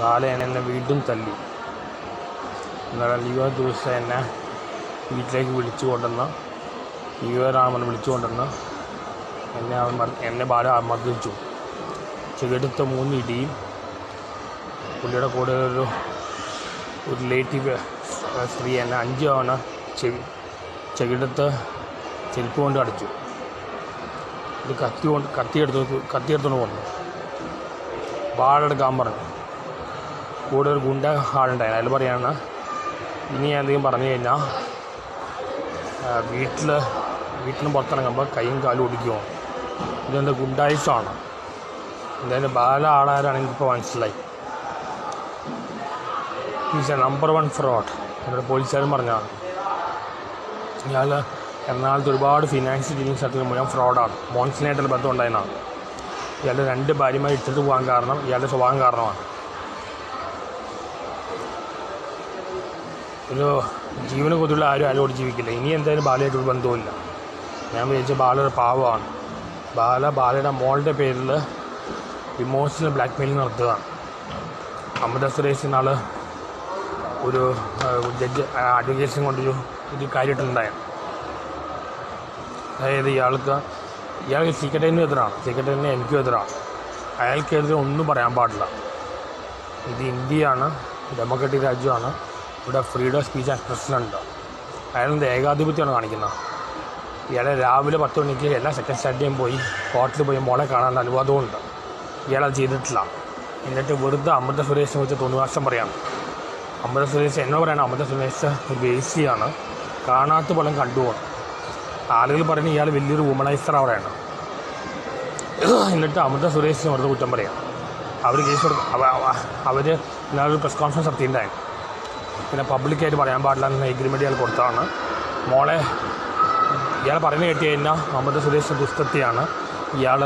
ബാല എന്നെ വീണ്ടും തല്ലി. എന്നാൽ യുവ ദിവസം എന്നെ വീട്ടിലേക്ക് വിളിച്ചു കൊണ്ടുവന്ന് യുവരാമൻ വിളിച്ചു കൊണ്ടുവന്ന് എന്നെ അവൻ എന്നെ ബാല മർദ്ദിച്ചു ചെടുത്ത മൂന്ന് ഇടിയും പുള്ളിയുടെ കൂടെ ഒരു ഒരു റിലേറ്റീവ് സ്ത്രീ എന്നെ അഞ്ച് തവണ ചെവി ചെകിടത്ത് ചെരുപ്പ് കൊണ്ട് അടിച്ചു. ഇത് കത്തി കൊണ്ട് കത്തിയെടുത്ത് കത്തിയെടുത്തുകൊണ്ട് വന്നു വാളെടുക്കാൻ പറഞ്ഞു കൂടെ ഒരു ഗുണ്ട ആളുണ്ടായിരുന്നു. അയാൾ പറയാണ് ഇനി ഞാൻ എന്തെങ്കിലും പറഞ്ഞു കഴിഞ്ഞാൽ വീട്ടിൽ വീട്ടിൽ പുറത്തിറങ്ങുമ്പോൾ കൈയും കാലും ഒടിക്കുമോ ഇതെന്റെ ഗുണ്ടായുസമാണ് എന്തായാലും ബാല ആളാരാണെങ്കിൽ ഇപ്പോൾ മനസ്സിലായി. Is a number one fraud എന്നോട് പോലീസുകാരും പറഞ്ഞാണ് ഞാൻ എറണാകുളത്ത് ഒരുപാട് ഫിനാൻഷ്യൽ ഡീലിംഗ് സ്ഥലത്ത് മുഴുവൻ ഫ്രോഡാണ്. മോൺസിനായിട്ടുള്ള ബന്ധം ഉണ്ടായിരുന്നതാണ് ഇയാളുടെ രണ്ട് ഭാര്യമാർ ഇട്ടിട്ട് പോകാൻ കാരണം ഇയാളുടെ സ്വഭാവം കാരണമാണ്. ഒരു ജീവന് കൊതുള്ള ആരും ആരോട് ജീവിക്കില്ല. ഇനി എന്തായാലും ബാലയായിട്ട് ഒരു ബന്ധവുമില്ല. ഞാൻ വിചാരിച്ച ബാല ഒരു പാവമാണ്. ബാല ബാലയുടെ മോളുടെ പേരിൽ ഇമോഷണൽ ബ്ലാക്ക് മെയിൽ നടത്തുകയാണ്. അമൃത സുരേഷ് ഒരു ജഡ്ജ് അഡ്വക്കേഷൻ കൊണ്ടൊരു ഒരു കാര്യമായിട്ടുണ്ടായിരുന്നു. അതായത് ഇയാൾക്ക് ഇയാൾക്ക് സീക്രട്ടേനും എതിരാണ്. സീക്രട്ടേനും എനിക്കും എതിരാണ്. അയാൾക്കെതിരെ ഒന്നും പറയാൻ പാടില്ല. ഇത് ഇന്ത്യയാണ് ഡെമോക്രാറ്റിക് രാജ്യമാണ്. ഇവിടെ ഫ്രീഡം സ്പീച്ച് എക്സ്പ്രഷൻ ഉണ്ട്? അയാളെന്ത് ഏകാധിപത്യമാണ് കാണിക്കുന്നത്. ഇയാളെ രാവിലെ പത്ത് മണിക്ക് എല്ലാ സെക്കൻഡ് സ്റ്റാൻഡിയും പോയി ഹോട്ടലിൽ പോയി മോളെ കാണാൻ അനുവാദമുണ്ട് ഇയാളത് ചെയ്തിട്ടില്ല. എന്നിട്ട് വെറുതെ അമൃത സുരേഷിനെ കുറിച്ച് തോന്നുവാശം പറയാം അമൃത സുരേഷ് എന്നോ പറയണം അമൃത സുരേഷ് ബേസിയാണ് കാണാത്ത പോലും കണ്ടുപോകണം ആളുകൾ പറയുന്നത് ഇയാൾ വലിയൊരു വുമണൈസർ അവിടെയാണ് എന്നിട്ട് അമൃത സുരേഷിന് വെറുതെ കുറ്റം പറയാം. അവർ കേസ് കൊടുക്കും അവർ ഇന്നാളൊരു പ്രസ് കോൺഫറൻസ് നടത്തിയിട്ടുണ്ടായിരുന്നു. പിന്നെ പബ്ലിക്കായിട്ട് പറയാൻ പാടില്ല എന്ന എഗ്രിമെന്റ് ഇയാൾ കൊടുത്തതാണ്. മോളെ ഇയാൾ പറഞ്ഞു കേട്ടി കഴിഞ്ഞാൽ മുഹമ്മദ് സുരേഷ് ദുസ്തത്തിയാണ് ഇയാൾ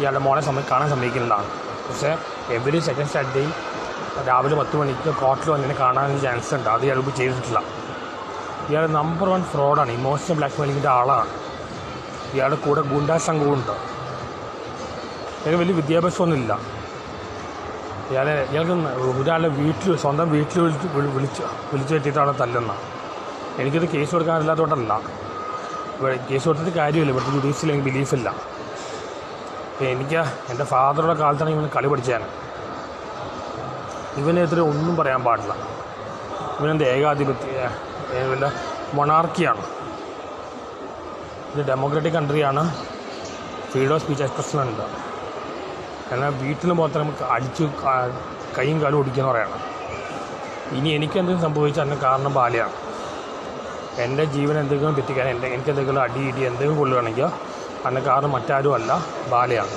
ഇയാളുടെ മോളെ സമയം കാണാൻ സമ്മതിക്കുന്നതാണ്. പക്ഷേ എവറി സെക്കൻഡ് സാറ്റർഡേയും രാവിലെ പത്ത് മണിക്ക് കോർട്ടിൽ വന്നതിനെ കാണാൻ ചാൻസ് ഉണ്ട്. അത് ഇയാൾക്ക് ചെയ്തിട്ടില്ല. ഇയാൾ നമ്പർ വൺ ഫ്രോഡാണ് ഇമോഷണൽ ബ്ലാക്ക് മെയിലിങ്ങിന്റെ ആളാണ്. ഇയാളുടെ കൂടെ ഗുണ്ടാ സംഘവുമുണ്ട് ഇയാൾ വലിയ വിദ്യാഭ്യാസമൊന്നുമില്ല. ഇയാളെ ഇയാൾക്ക് ഒരാളെ വീട്ടിൽ സ്വന്തം വീട്ടിൽ വിളിച്ച് വിളിച്ച് വിളിച്ചു കെട്ടിയിട്ടാണ് തല്ലുന്നത് എനിക്കിത് കേസ് കൊടുക്കാനില്ലാത്തതുകൊണ്ടല്ല കേസ് കൊടുത്തിട്ട് കാര്യമില്ല. ഇവിടുത്തെ ജുഡീഷ്യൽ എനിക്ക് ബിലീഫില്ല എനിക്ക് എന്റെ ഫാദറുടെ കാലത്താണ് ഇവന് കളി പഠിച്ചതാണ് ഇവനെതിരെ ഒന്നും പറയാൻ പാടില്ല. ഇവനെന്ത് ഏകാധിപത്യ ഇവന്റെ മൊണാർക്കിയാണ്. ഇത് ഡെമോക്രാറ്റിക് കൺട്രിയാണ്. ഫ്രീഡം ഓഫ് സ്പീച്ച് എക്സ്പ്രഷൻ ഉണ്ട് എന്നാൽ വീട്ടിൽ മാത്രം നമുക്ക് അടിച്ച് കൈയും കാലും ഒടിക്കുന്ന പറയണം. ഇനി എനിക്കെന്തെങ്കിലും സംഭവിച്ചാൽ അതിന് കാരണം ബാലയാണ്. എന്റെ ജീവൻ എന്തെങ്കിലും തെറ്റിക്കാൻ എന്റെ എനിക്ക് എന്തെങ്കിലും അടി ഇടി എന്തെങ്കിലും കൊള്ളുകയാണെങ്കിൽ അതിന് കാരണം മറ്റാരും അല്ല ബാലയാണ്.